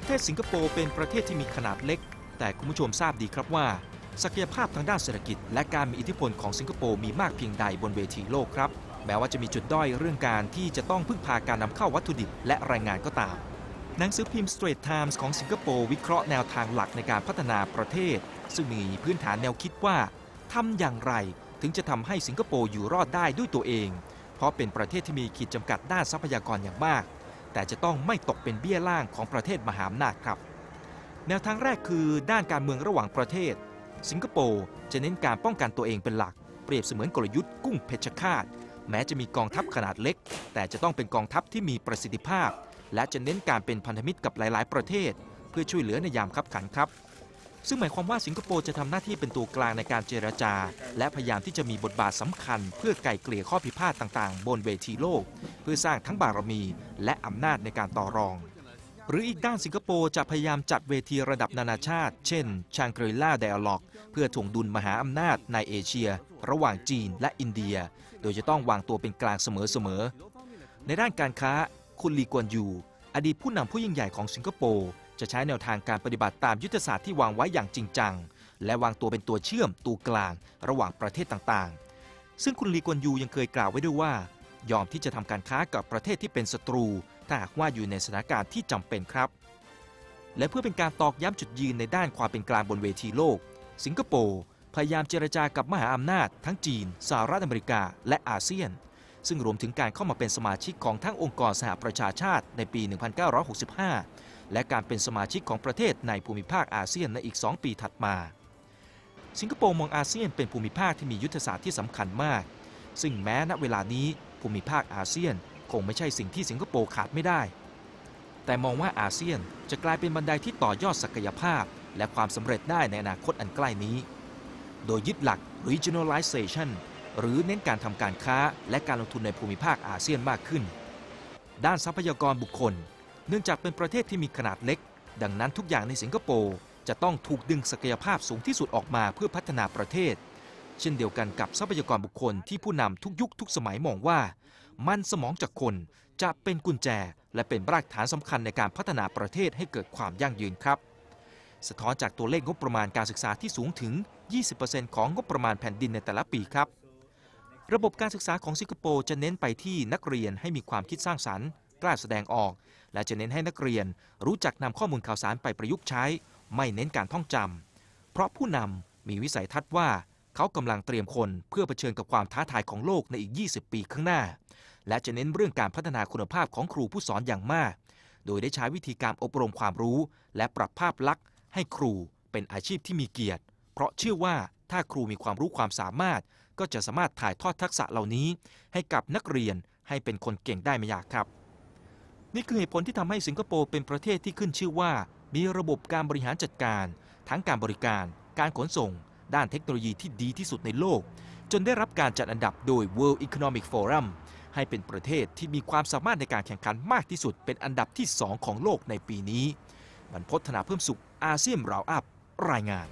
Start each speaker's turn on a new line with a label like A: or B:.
A: ประเทศสิงคโปร์เป็นประเทศที่มีขนาดเล็ก แต่คุณผู้ชมทราบดีครับว่า ศักยภาพทางด้านเศรษฐกิจ และการมีอิทธิพลของสิงคโปร์มีมากเพียงใดบนเวทีโลกครับ แม้ว่าจะมีจุดด้อยเรื่องการที่จะต้องพึ่งพาการนำเข้าวัตถุดิบและแรงงานก็ตาม หนังสือพิมพ์ Straits Times ของสิงคโปร์วิเคราะห์แนวทางหลักในการพัฒนาประเทศ ซึ่งมีพื้นฐานแนวคิดว่าทำอย่างไรถึงจะทำให้สิงคโปร์อยู่รอดได้ด้วยตัวเอง เพราะเป็นประเทศที่มีขีดจำกัดด้านทรัพยากรอย่างมาก แต่จะต้องไม่ตกเป็นเบี้ยล่างของประเทศมหาอำนาจครับ แนวทางแรกคือด้านการเมืองระหว่างประเทศ สิงคโปร์จะเน้นการป้องกันตัวเองเป็นหลัก เปรียบเสมือนกลยุทธ์กุ้งเพชฌฆาตแม้จะมีกองทัพขนาดเล็ก แต่จะต้องเป็นกองทัพที่มีประสิทธิภาพ และจะเน้นการเป็นพันธมิตรกับหลาย ๆ ประเทศ เพื่อช่วยเหลือในยามคับขันครับ ซึ่งหมายความว่าสิงคโปร์จะทำหน้าที่เป็นตัวกลางในการเจรจา และพยายามที่จะมีบทบาทสำคัญ เพื่อไกล่เกลี่ยข้อพิพาทต่างๆ บนเวทีโลก เพื่อสร้างทั้งบารมี และอำนาจในการต่อรอง หรืออีกด้านสิงคโปร์จะพยายามจัดเวทีระดับนานาชาติ เช่นชางกรีล่าไดอะล็อกเพื่อถ่วงดุลมหาอำนาจในเอเชีย ระหว่างจีนและอินเดีย โดยจะต้องวางตัวเป็นกลางเสมอๆในด้านการค้าคุณลีกวนยูอดีตผู้นำผู้ยิ่งใหญ่ของสิงคโปร์ จะใช้แนวทางการปฏิบัติตามยุทธศาสตร์ที่วางไว้อย่างจริงจัง และวางตัวเป็นตัวเชื่อมตัวกลาง ระหว่างประเทศต่างๆ ซึ่งคุณลีกวนยูยังเคยกล่าวไว้ด้วยว่า ยอมที่จะทำการค้ากับประเทศที่เป็นศัตรู ถ้าหากว่าอยู่ในสถานการณ์ที่จำเป็นครับ และเพื่อเป็นการตอกย้ำจุดยืนในด้านความเป็นกลางบนเวทีโลก สิงคโปร์พยายามเจรจากับมหาอำนาจ ทั้งจีน สหรัฐอเมริกา และอาเซียน ซึ่งรวมถึงการเข้ามาเป็นสมาชิกของทั้งองค์กรสหประชาชาติในปี 1965 และการเป็นสมาชิกของประเทศในภูมิภาคอาเซียนในอีก 2 ปีถัดมา สิงคโปร์มองอาเซียนเป็นภูมิภาคที่มียุทธศาสตร์ที่สำคัญมาก ซึ่งแม้ณเวลานี้ภูมิภาคอาเซียนคงไม่ใช่สิ่งที่สิงคโปร์ขาดไม่ได้ แต่มองว่าอาเซียนจะกลายเป็นบันไดที่ต่อยอดศักยภาพ และความสำเร็จได้ในอนาคตอันใกล้นี้ โดยยึดหลัก regionalization หรือเน้นการทำการค้าและการลงทุนในภูมิภาคอาเซียนมากขึ้น ด้านทรัพยากรบุคคล เนื่องจากเป็นประเทศที่มีขนาดเล็ก ดังนั้นทุกอย่างในสิงคโปร์จะต้องถูกดึงศักยภาพสูงที่สุดออกมาเพื่อพัฒนาประเทศ เช่นเดียวกันกับทรัพยากรบุคคลที่ผู้นำทุกยุคทุกสมัยมองว่า มันสมองจากคนจะเป็นกุญแจ และเป็นรากฐานสำคัญในการพัฒนาประเทศให้เกิดความยั่งยืนครับ สะท้อนจากตัวเลขงบประมาณการศึกษาที่สูงถึง 20%ของงบประมาณแผ่นดินในแต่ละปีครับ ระบบการศึกษาของสิงคโปร์จะเน้นไปที่นักเรียนให้มีความคิดสร้างสรรค์ กล้าแสดงออก และจะเน้นให้นักเรียนรู้จักนำข้อมูลข่าวสารไปประยุกต์ใช้ ไม่เน้นการท่องจำเพราะผู้นำมีวิสัยทัศน์ว่า เขากำลังเตรียมคนเพื่อเผชิญกับความท้าทายของโลกในอีก 20 ปีข้างหน้า และจะเน้นเรื่องการพัฒนาคุณภาพของครูผู้สอนอย่างมาก โดยได้ใช้วิธีการอบรมความรู้ และปรับภาพลักษณ์ ให้ครูเป็นอาชีพที่มีเกียรติ เพราะเชื่อว่าถ้าครูมีความรู้ความสามารถ ก็จะสามารถถ่ายทอดทักษะเหล่านี้ ให้กับนักเรียนให้เป็นคนเก่งได้ไม่ยากครับ นี่คือเหตุผลที่ทำให้สิงคโปร์เป็นประเทศที่ขึ้นชื่อว่า มีระบบการบริหารจัดการ ทั้งการบริการ การขนส่ง ด้านเทคโนโลยีที่ดีที่สุดในโลก จนได้รับการจัดอันดับโดย World Economic Forum ให้เป็นประเทศที่มีความสามารถในการแข่งขันมากที่สุดเป็นอันดับที่ 2 ของโลกในปีนี้บรรพฒนาเพิ่มสุขอาเซียนราวอัพรายงาน